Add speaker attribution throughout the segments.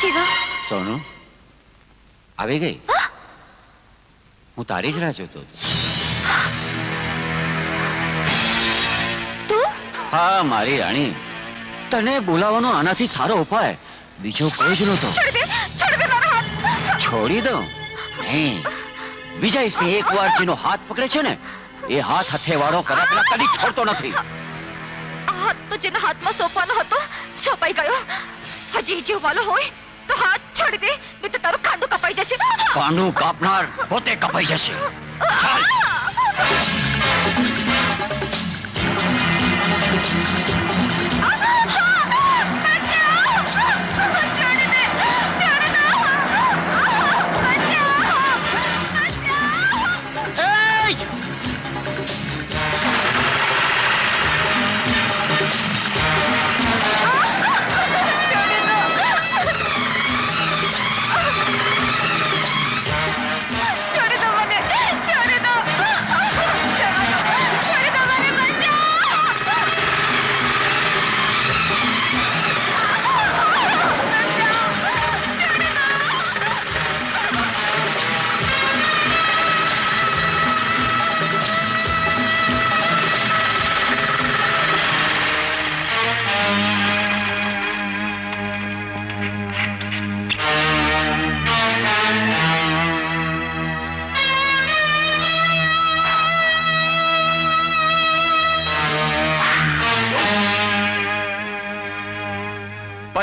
Speaker 1: શિવા?
Speaker 2: સોનુ? આવી ગઈ? હું. તારી જ રાહ જોતો હતો. હા મારી રાણી. તને બોલાવવાનો આનાથી સારો ઉપાય. બીજો કોઈ જ નહોતો.
Speaker 1: છોડી દો
Speaker 2: નહીં. વિજય સિંહ એકવાર જેનો હાથ પકડે છે ને એ હાથ હથેવાળો કદાચ કદી છોડતો નથી.
Speaker 1: હાથ તો જેના હાથમાં સોંપવાનો હતો સોંપાઈ ગયો. હજી જીવવાલો હોય તો હાથ છોડી દે નહીં તો તારું ખાંડું કપાઈ જશે
Speaker 2: કાંડું કાપનાર પોતે કપાઈ જશે ચાલ
Speaker 1: છોડી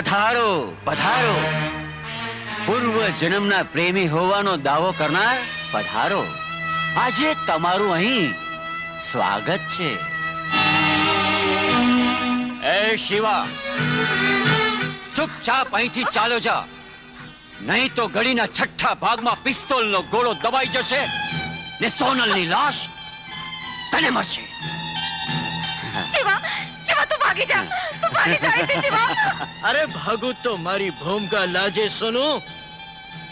Speaker 2: પધારો પધારો. પૂર્વ જન્મના પ્રેમી હોવાનો દાવો કરનાર પધારો. આજે તમારું અહીં સ્વાગત છે. એ શિવા ચૂપચાપ અહીંથી ચાલો જા. નહીં તો ગળીના છઠ્ઠા ભાગમાં પિસ્તોલનો ગોળો દબાઈ જશે ને સોનલની લાશ તને મળશે.
Speaker 1: શિવા શિવા તું ભાગી જા.
Speaker 3: અરે ભાગુ તો મારી ભૂમકા લાજે, સોનું.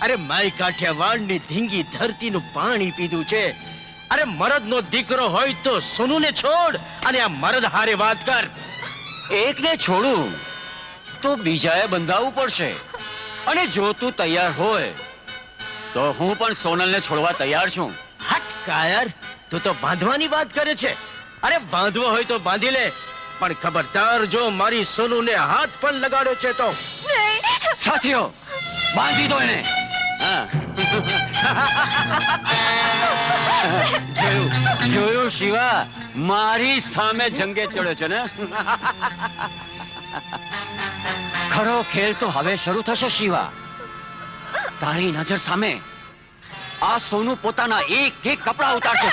Speaker 3: અરે માય કાઠિયાવાડની ધીંગી ધરતીનું પાણી પીધું છે. અરે મરદનો દીકરો હોય તો સોનુને છોડ અને આ મરદ હારે વાત કર.
Speaker 2: એકને છોડું તો બીજાએ બંધાવવું પડશે. અને જો તું તૈયાર હોય, તો હું પણ સોનલને છોડવા તૈયાર છું.
Speaker 3: હટ, કાયર. તું તો બાંધવાની વાત કરે છે. અરે બાંધવો હોય તો બાંધી લે. પણ ખબરદાર જો મારી સોનુને હાથ પણ લગાડ્યો છે તો?
Speaker 2: સાથીઓ બાંધી દો એને. હા. જોયું જોયું શિવા? મારી સામે જંગે ચડ્યો છે ને? ખરો ખેલ તો હવે શરૂ થશે શિવા. તારી નજર સામે. આ સોનું પોતાના એક એક કપડા ઉતારશે.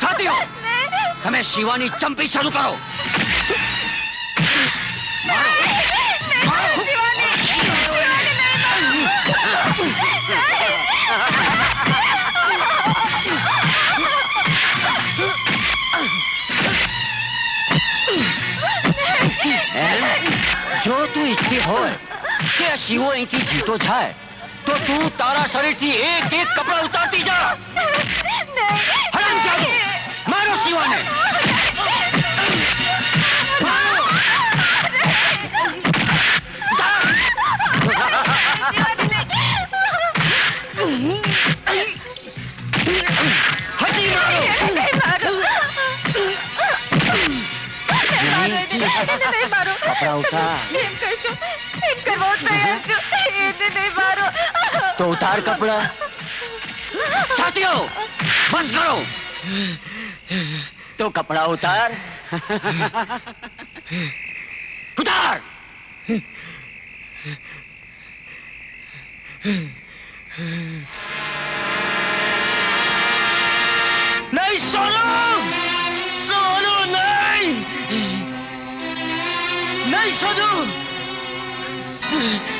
Speaker 2: સાથીઓ! તમે શિવાની ચંપી શરૂ કરો? જો તું ઈચ્છતી હોય કે શિવો અહીંથી જીતો જાય, તો તું તારા શરીરથી એક એક કપડા ઉતારતી ઉતાર
Speaker 1: જેમ કહેશો એમ કરવા તૈયાર છું. એને નહીં મારો.
Speaker 2: તો ઉતાર કપડા. સાથીઓ બસ કરો. તો કપડા ઉતાર. ઉતાર.
Speaker 3: નહીં નહીં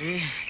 Speaker 3: અરે બાયલા હટ તારી